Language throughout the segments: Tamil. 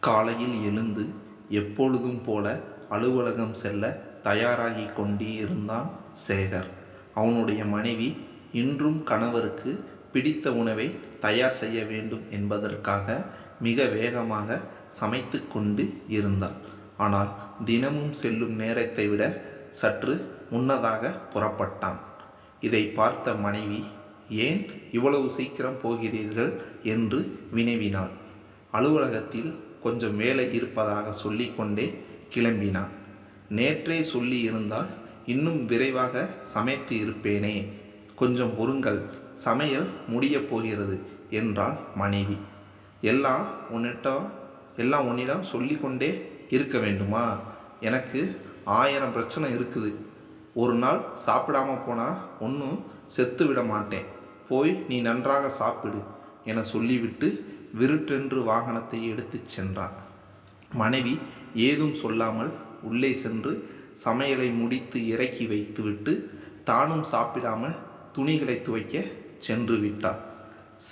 காலையில் எழுந்து எப்பொழுதும் போல அலுவலகம் செல்ல தயாராகி கொண்டிருந்தான் சேகர். அவனுடைய மனைவி இன்றும் கணவருக்கு பிடித்த உணவை தயார் செய்ய வேண்டும் என்பதற்காக மிக வேகமாக சமைத்து கொண்டு இருந்தாள். ஆனால் தினமும் செல்லும் நேரத்தை விட சற்று முன்னதாக புறப்பட்டான். இதை பார்த்த மனைவி ஏன் இவ்வளவு சீக்கிரம் போகிறீர்கள்? என்று வினவினாள். அலுவலகத்தில் கொஞ்சம் வேலை இருப்பதாக சொல்லிக்கொண்டே கிளம்பினான். நேற்றே சொல்லி இருந்தால் இன்னும் விரைவாக சமைத்து இருப்பேனே. கொஞ்சம் பொறுங்கள் சமையல் முடியப் போகிறது என்றாள் மனைவி. எல்லாம் உன்னிடம் எல்லாம் உன்னிடம் சொல்லிக்கொண்டே இருக்க வேண்டுமா? எனக்கு ஆயிரம் பிரச்சனை இருக்குது. ஒரு நாள் சாப்பிடாம போனால் ஒன்றும் செத்து விட மாட்டேன். போய் நீ நன்றாக சாப்பிடு என சொல்லிவிட்டு விருட்டென்று வாகனத்தை எடுத்துச் சென்றான். மனைவி ஏதும் சொல்லாமல் உள்ளே சென்று சமையலை முடித்து இறக்கி வைத்துவிட்டு தானும் சாப்பிடாமல் துணிகளை துவைக்க சென்று விட்டார்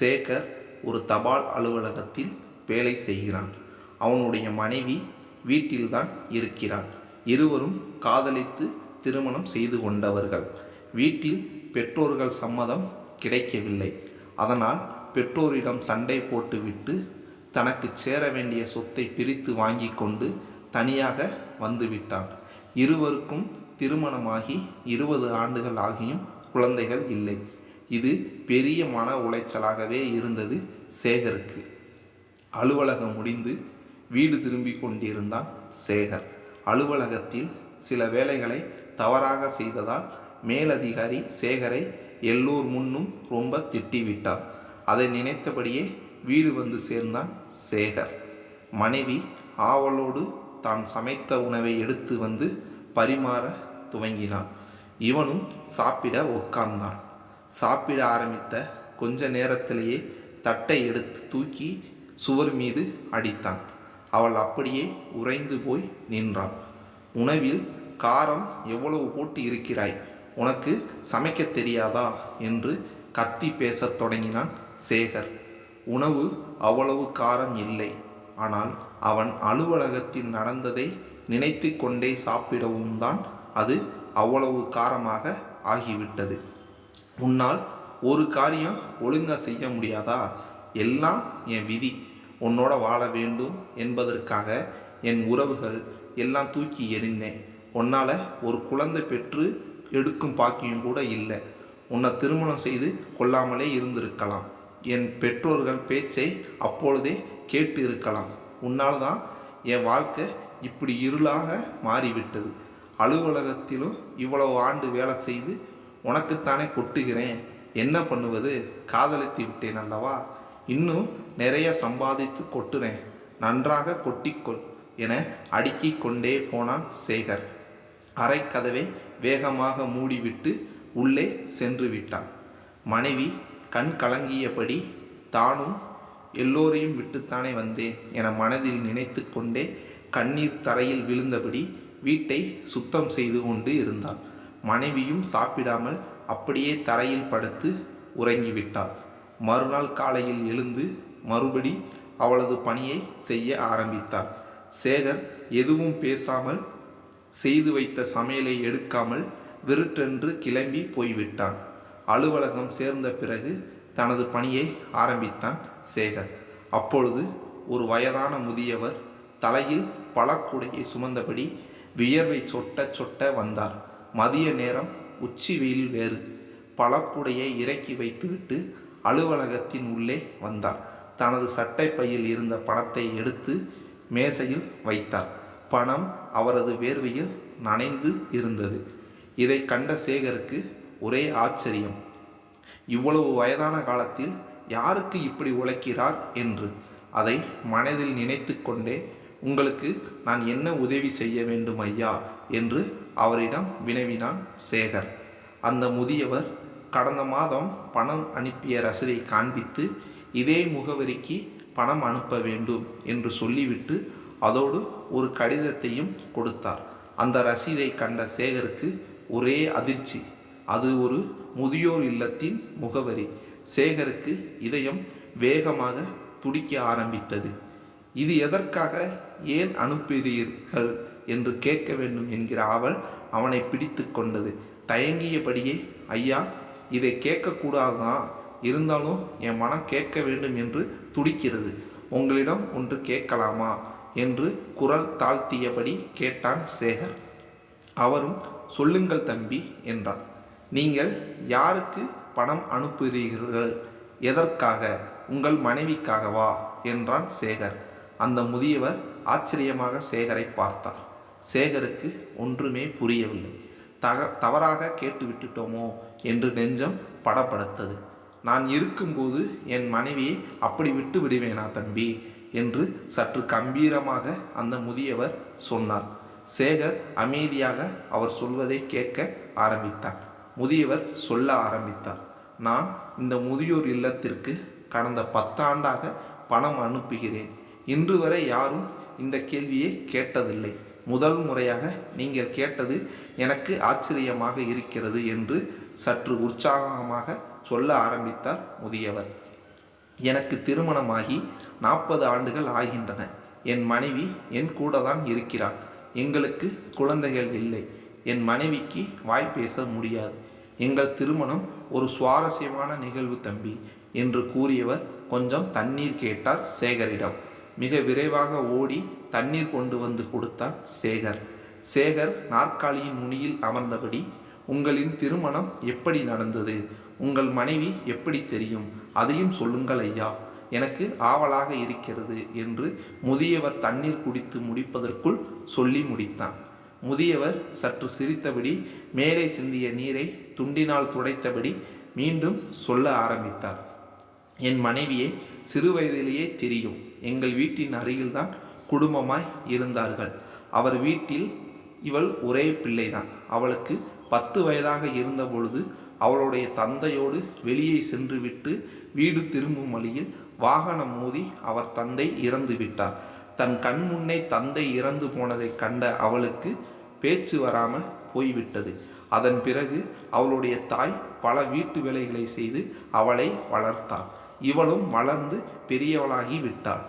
சேகர் ஒரு தபால் அலுவலகத்தில் வேலை செய்கிறான். அவனுடைய மனைவி வீட்டில்தான் இருக்கிறாள். இருவரும் காதலித்து திருமணம் செய்து கொண்டவர்கள். வீட்டில் பெற்றோர்கள் சம்மதம் கிடைக்கவில்லை. அதனால் பெற்றோரிடம் சண்டை போட்டுவிட்டு தனக்கு சேர வேண்டிய சொத்தை பிரித்து வாங்கி கொண்டு தனியாக வந்துவிட்டான். இருவருக்கும் திருமணமாகி இருபது ஆண்டுகள் ஆகியும் குழந்தைகள் இல்லை. இது பெரிய மன உளைச்சலாகவே இருந்தது சேகருக்கு. அலுவலகம் முடிந்து வீடு திரும்பி கொண்டிருந்தான் சேகர். அலுவலகத்தில் சில வேலைகளை தவறாக செய்ததால் மேலதிகாரி சேகரை எல்லோர் முன்னும் ரொம்ப திட்டிவிட்டார். அதை நினைத்தபடியே வீடு வந்து சேர்ந்தான் சேகர். மனைவி ஆவலோடு தான் சமைத்த உணவை எடுத்து வந்து பரிமாற துவங்கினான் இவனும் சாப்பிட உட்கார்ந்தான். சாப்பிட ஆரம்பித்த கொஞ்ச நேரத்திலேயே தட்டை எடுத்து தூக்கி சுவர் மீது அடித்தான். அவள் அப்படியே உறைந்து போய் நின்றான் உணவில் காரம் எவ்வளவு போட்டு இருக்கிறாய்? உனக்கு சமைக்க தெரியாதா? என்று கத்தி பேசத் தொடங்கினான் சேகர். உணவு அவ்வளவு காரம் இல்லை. ஆனால் அவன் அலுவலகத்தில் நடந்ததை நினைத்து கொண்டே சாப்பிடவும் தான் அது அவ்வளவு காரமாக ஆகிவிட்டது. உன்னால் ஒரு காரியம் ஒழுங்காக செய்ய முடியாதா? எல்லாம் என் விதி. உன்னோட வாழ வேண்டும் என்பதற்காக என் உறவுகள் எல்லாம் தூக்கி எறிந்தேன். உன்னால் ஒரு குழந்தை பெற்று எடுக்கும் பாக்கியம் கூட இல்லை. உன்னை திருமணம் செய்து கொள்ளாமலே இருந்திருக்கலாம். என் பெற்றோர்கள் பேச்சை அப்பொழுதே கேட்டு இருக்கலாம் உன்னால் தான் என் வாழ்க்கை இப்படி இருளாக மாறிவிட்டது. அலுவலகத்திலும் இவ்வளவு ஆண்டு வேலை செய்து உனக்குத்தானே கொட்டுகிறேன். என்ன பண்ணுவது? காதலித்து விட்டேன் அல்லவா? இன்னும் நிறைய சம்பாதித்து கொட்டுறேன். நன்றாக கொட்டிக்கொள் என அடுக்கி கொண்டே போனான் சேகர். அரைக்கதவை வேகமாக மூடிவிட்டு உள்ளே சென்று விட்டான். மனைவி கண் கலங்கியபடி தானும் எல்லோரையும் விட்டுத்தானே வந்தேன் என மனதில் நினைத்து கொண்டே கண்ணீர் தரையில் விழுந்தபடி வீட்டை சுத்தம் செய்து கொண்டு இருந்தாள். மனைவியும் சாப்பிடாமல் அப்படியே தரையில் படுத்து உறங்கிவிட்டாள். மறுநாள் காலையில் எழுந்து மறுபடி அவளது பணியை செய்ய ஆரம்பித்தார் சேகர் எதுவும் பேசாமல் செய்து வைத்த சமையலை எடுக்காமல் விருட்டென்று கிளம்பி போய்விட்டான். அலுவலகம் சேர்ந்த பிறகு தனது பணியை ஆரம்பித்தான் சேகர். அப்பொழுது ஒரு வயதான முதியவர் தலையில் பழக்குடையை சுமந்தபடி வியர்வை சொட்ட சொட்ட வந்தார். மதிய நேரம் உச்சி வெயில் வேறு. பழக்குடையை இறக்கி வைத்துவிட்டு அலுவலகத்தின் உள்ளே வந்தார். தனது சட்டை பையில் இருந்த பணத்தை எடுத்து மேசையில் வைத்தார். பணம் அவரது வேர்வையில் நனைந்து இருந்தது. இதை கண்ட சேகருக்கு ஒரே ஆச்சரியம். இவ்வளவு வயதான காலத்தில் யாருக்கு இப்படி உழைக்கிறார் என்று அதை மனதில் நினைத்து கொண்டே உங்களுக்கு நான் என்ன உதவி செய்ய வேண்டும் ஐயா? என்று அவரிடம் வினவினான் சேகர். அந்த முதியவர் கடந்த மாதம் பணம் அனுப்பிய ரசீதை காண்பித்து இதே முகவரிக்கு பணம் அனுப்ப வேண்டும் என்று சொல்லிவிட்டு அதோடு ஒரு கடிதத்தையும் கொடுத்தார். அந்த ரசீதை கண்ட சேகருக்கு ஒரே அதிர்ச்சி. அது ஒரு முதியோர் இல்லத்தின் முகவரி. சேகருக்கு இதயம் வேகமாக துடிக்க ஆரம்பித்தது. இது எதற்காக ஏன் அனுப்புகிறீர்கள் என்று கேட்க வேண்டும் என்கிற ஆவல் அவனை பிடித்து கொண்டது. தயங்கியபடியே ஐயா இதை கேட்கக்கூடாதுதான் இருந்தாலும் என் மனம் கேட்க வேண்டும் என்று துடிக்கிறது. உங்களிடம் ஒன்று கேட்கலாமா? என்று குரல் தாழ்த்தியபடி கேட்டான் சேகர். அவரும் சொல்லுங்கள் தம்பி என்றார் நீங்கள் யாருக்கு பணம் அனுப்புகிறீர்கள்? எதற்காக? உங்கள் மனைவிக்காகவா? என்றான் சேகர். அந்த முதியவர் ஆச்சரியமாக சேகரை பார்த்தார். சேகருக்கு ஒன்றுமே புரியவில்லை. தக தவறாக கேட்டு விட்டுட்டோமோ என்று நெஞ்சம் படப்படுத்தது நான் இருக்கும்போது என் மனைவியை அப்படி விட்டு விடுவேனா தம்பி? என்று சற்று கம்பீரமாக அந்த முதியவர் சொன்னார். சேகர் அமைதியாக அவர் சொல்வதை கேட்க ஆரம்பித்தார் முதியவர் சொல்ல ஆரம்பித்தார். நான் இந்த முதியோர் இல்லத்திற்கு கடந்த பத்தாண்டாக பணம் அனுப்புகிறேன். இன்று வரை யாரும் இந்த கேள்வியை கேட்டதில்லை. முதல் முறையாக நீங்கள் கேட்டது எனக்கு ஆச்சரியமாக இருக்கிறது என்று சற்று உற்சாகமாக சொல்ல ஆரம்பித்தார் முதியவர். எனக்கு திருமணமாகி நாற்பது ஆண்டுகள் ஆகின்றன. என் மனைவி என் கூட தான் இருக்கிறாள். எங்களுக்கு குழந்தைகள் இல்லை. என் மனைவிக்கு வாய் பேச முடியாது. எங்கள் திருமணம் ஒரு சுவாரஸ்யமான நிகழ்வு தம்பி என்று கூறியவர் கொஞ்சம் தண்ணீர் கேட்டார் சேகரிடம். மிக விரைவாக ஓடி தண்ணீர் கொண்டு வந்து கொடுத்தான் சேகர். சேகர் நாற்காலியின் நுனியில் அமர்ந்தபடி உங்களின் திருமணம் எப்படி நடந்தது? உங்கள் மனைவி எப்படி தெரியும்? அதையும் சொல்லுங்கள் ஐயா. எனக்கு ஆவலாக இருக்கிறது என்று முதியவர் தண்ணீர் குடித்து முடிப்பதற்குள் சொல்லி முடித்தான். முதியவர் சற்று சிரித்தபடி மேலே சிந்திய நீரை துண்டினால் துடைத்தபடி மீண்டும் சொல்ல ஆரம்பித்தார். என் மனைவியை சிறு வயதிலேயே தெரியும். எங்கள் வீட்டின் அருகில்தான் குடும்பமாய் இருந்தார்கள். அவர் வீட்டில் இவள் ஒரே பிள்ளைதான். அவளுக்கு பத்து வயதாக இருந்தபொழுது அவளுடைய தந்தையோடு வெளியே சென்றுவிட்டு வீடு திரும்பும் வழியில் வாகனம் மோதி அவர் தந்தை இறந்து விட்டார். தன் கண் முன்னே தந்தை இறந்து போனதை கண்ட அவளுக்கு பேச்சு வராமல் போய்விட்டது. அதன் பிறகு அவளுடைய தாய் பல வீட்டு வேலைகளை செய்து அவளை வளர்த்தாள். இவளும் வளர்ந்து பெரியவளாகி விட்டாள்.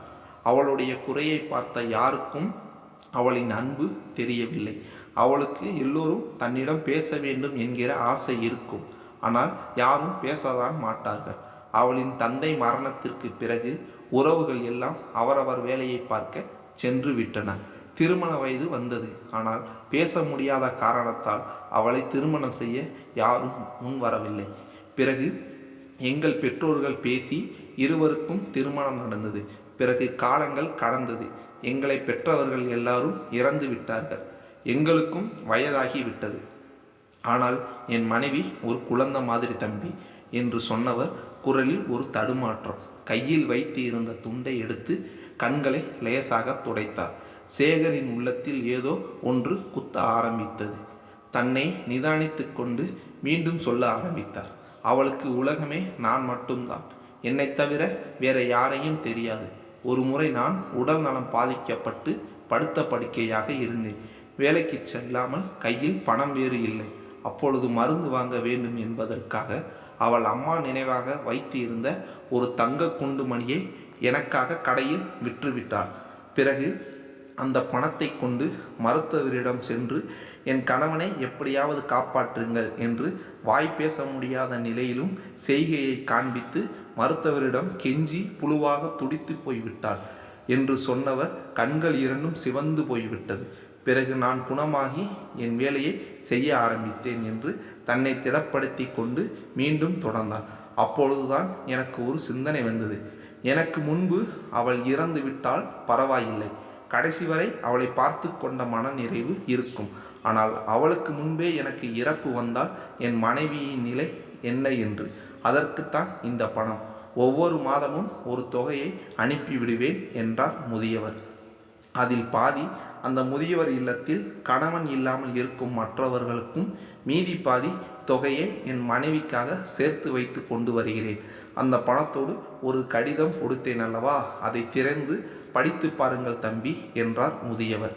அவளுடைய குறையை பார்த்த யாருக்கும் அவளின் அன்பு தெரியவில்லை. அவளுக்கு எல்லோரும் தன்னிடம் பேச வேண்டும் என்கிற ஆசை இருக்கும். ஆனால் யாரும் பேசதான் மாட்டார்கள். அவளின் தந்தை மரணத்திற்கு பிறகு உறவுகள் எல்லாம் அவரவர் வேலையை பார்க்க சென்று விட்டன. திருமண வயது வந்தது. ஆனால் பேச முடியாத காரணத்தால் அவளை திருமணம் செய்ய யாரும் முன் வரவில்லை. பிறகு எங்கள் பெற்றோர்கள் பேசி இருவருக்கும் திருமணம் நடந்தது. பிறகு காலங்கள் கடந்தது. எங்களை பெற்றவர்கள் எல்லாரும் இறந்து விட்டார்கள். எங்களுக்கும் வயதாகி விட்டது. ஆனால் என் மனைவி ஒரு குழந்தை மாதிரி தம்பி என்று சொன்னவர் குரலில் ஒரு தடுமாற்றம். கையில் வைத்து இருந்த துண்டை எடுத்து கண்களை லேசாக துடைத்தார். சேகரின் உள்ளத்தில் ஏதோ ஒன்று குத்த ஆரம்பித்தது. தன்னை நிதானித்து கொண்டு மீண்டும் சொல்ல ஆரம்பித்தார். அவளுக்கு உலகமே நான் மட்டும்தான். என்னை தவிர வேற யாரையும் தெரியாது. ஒரு முறை நான் உடல் நலம் பாதிக்கப்பட்டு படுத்த படுக்கையாக இருந்தேன். வேலைக்கு செல்லாமல் கையில் பணம் வேறு இல்லை. அப்பொழுது மருந்து வாங்க வேண்டும் என்பதற்காக அவள் அம்மா நினைவாக வைத்து இருந்த ஒரு தங்க குண்டு மணியை எனக்காக கடையில் விற்றுவிட்டாள். பிறகு அந்த பணத்தை கொண்டு மருத்துவரிடம் சென்று என் கணவனை எப்படியாவது காப்பாற்றுங்கள் என்று வாய் பேச முடியாத நிலையிலும் செய்கையை காண்பித்து மருத்துவரிடம் கெஞ்சி புழுவாக துடித்து போய்விட்டாள் என்று சொன்னவர் கண்கள் இரண்டும் சிவந்து போய்விட்டது. பிறகு நான் குணமாகி என் வேலையை செய்ய ஆரம்பித்தேன் என்று தன்னை திடப்படுத்தி கொண்டு மீண்டும் தொடர்ந்தார் அப்பொழுதுதான் எனக்கு ஒரு சிந்தனை வந்தது. எனக்கு முன்பு அவள் இறந்து விட்டால் பரவாயில்லை. கடைசி வரை அவளை பார்த்து கொண்ட மனநிறைவு இருக்கும். ஆனால் அவளுக்கு முன்பே எனக்கு இறப்பு வந்தால் என் மனைவியின் நிலை என்ன என்று? அதற்குத்தான் இந்த பணம். ஒவ்வொரு மாதமும் ஒரு தொகையை அனுப்பிவிடுவேன் என்றார் முதியவர். அதில் பாதி அந்த முதியவர் இல்லத்தில் கணவன் இல்லாமல் இருக்கும் மற்றவர்களுக்கும் மீதி பாதி தொகையை என் மனைவிக்காக சேர்த்து வைத்து கொண்டு வருகிறேன். அந்த பணத்தோடு ஒரு கடிதம் கொடுத்தேன் அல்லவா? அதை திறந்து படித்து பாருங்கள் தம்பி என்றார் முதியவர்.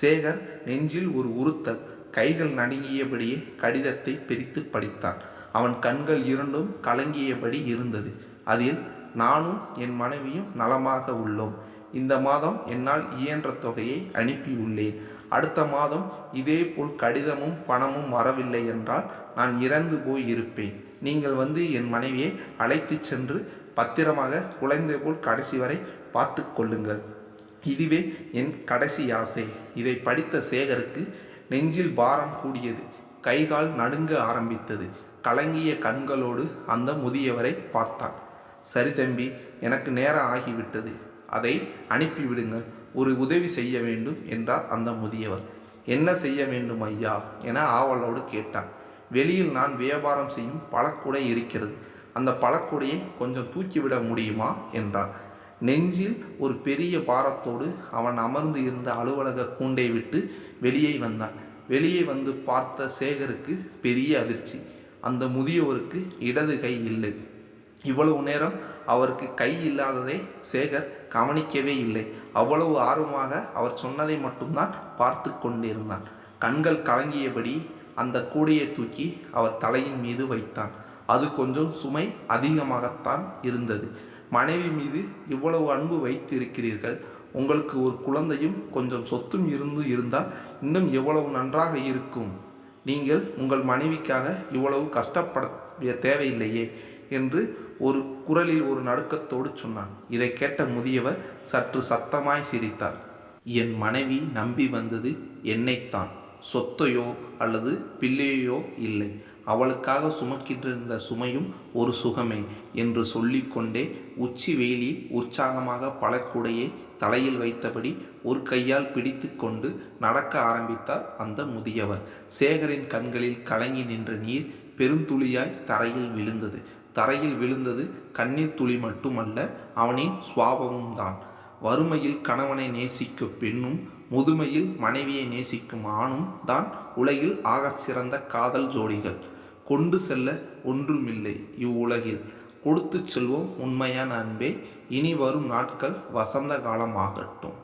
சேகர் நெஞ்சில் ஒரு உறுத்தல் கைகள் நடுங்கியபடியே கடிதத்தை பிரித்து படித்தான். அவன் கண்கள் இரண்டும் கலங்கியபடி இருந்தது. அதில் நானும் என் மனைவியும் நலமாக உள்ளோம். இந்த மாதம் என்னால் இயன்ற தொகையை அனுப்பியுள்ளேன். அடுத்த மாதம் இதேபோல் கடிதமும் பணமும் வரவில்லை என்றால் நான் இறந்து போய் இருப்பேன். நீங்கள் வந்து என் மனைவியை அழைத்துச் சென்று பத்திரமாக குழந்தை போல் கடைசி வரை பார்த்து கொள்ளுங்கள். இதுவே என் கடைசி ஆசை. இதை படித்த சேகருக்கு நெஞ்சில் பாரம் கூடியது. கைகால் நடுங்க ஆரம்பித்தது. கலங்கிய கண்களோடு அந்த முதியவரை பார்த்தான். சரி தம்பி எனக்கு நேரம் ஆகிவிட்டது. அதை அனுப்பிவிடுங்கள். ஒரு உதவி செய்ய வேண்டும் என்றார் அந்த முதியவர். என்ன செய்ய வேண்டும் ஐயா? என ஆவலோடு கேட்டான். வெளியில் நான் வியாபாரம் செய்யும் பழக்கூடை இருக்கிறது. அந்த பழக்கூடையை கொஞ்சம் தூக்கிவிட முடியுமா? என்றார். நெஞ்சில் ஒரு பெரிய பாரத்தோடு அவன் அமர்ந்து இருந்த அலுவலக கூண்டை விட்டு வெளியே வந்தான். வெளியே வந்து பார்த்த சேகருக்கு பெரிய அதிர்ச்சி. அந்த முதியவருக்கு இடது கை இல்லை. இவ்வளவு நேரம் அவருக்கு கை இல்லாததை சேகர் கவனிக்கவே இல்லை. அவ்வளவு ஆர்வமாக அவர் சொன்னதை மட்டும்தான் பார்த்து கொண்டிருந்தான். கண்கள் கலங்கியபடி அந்த கூடையை தூக்கி அவர் தலையின் மீது வைத்தான். அது கொஞ்சம் சுமை அதிகமாகத்தான் இருந்தது. மனைவி மீது இவ்வளவு அன்பு வைத்து இருக்கிறீர்கள் உங்களுக்கு ஒரு குழந்தையும் கொஞ்சம் சொத்தும் இருந்து இருந்தால் இன்னும் எவ்வளவு நன்றாக இருக்கும். நீங்கள் உங்கள் மனைவிக்காக இவ்வளவு கஷ்டப்பட தேவையில்லையே என்று ஒரு குரலில் ஒரு நடுக்கத்தோடு சொன்னான். இதை கேட்ட முதியவர் சற்று சத்தமாய் சிரித்தார். என் மனைவி நம்பி வந்தது என்னைத்தான். சொத்தையோ அல்லது பிள்ளையோ இல்லை. அவளுக்காக சுமக்கின்றிருந்த சுமையும் ஒரு சுகமே என்று சொல்லிக்கொண்டே உச்சி வெயிலில் உற்சாகமாக பழக்கூடையை தலையில் வைத்தபடி ஒரு கையால் பிடித்து கொண்டு நடக்க ஆரம்பித்தார் அந்த முதியவர். சேகரின் கண்களில் கலங்கி நின்ற நீர் பெருந்துளியாய் தரையில் விழுந்தது. தரையில் விழுந்தது கண்ணீர் துளி மட்டுமல்ல அவனின் சுவாபமும் தான் வறுமையில் கணவனை நேசிக்கும் பெண்ணும் முதுமையில் மனைவியை நேசிக்கும் ஆணும் தான் உலகில் ஆகச் சிறந்த காதல் ஜோடிகள். கொண்டு செல்ல ஒன்றுமில்லை இவ்வுலகில். கொடுத்து செல்வோம் உண்மையான அன்பே. இனி வரும் நாட்கள் வசந்த காலமாகட்டும்.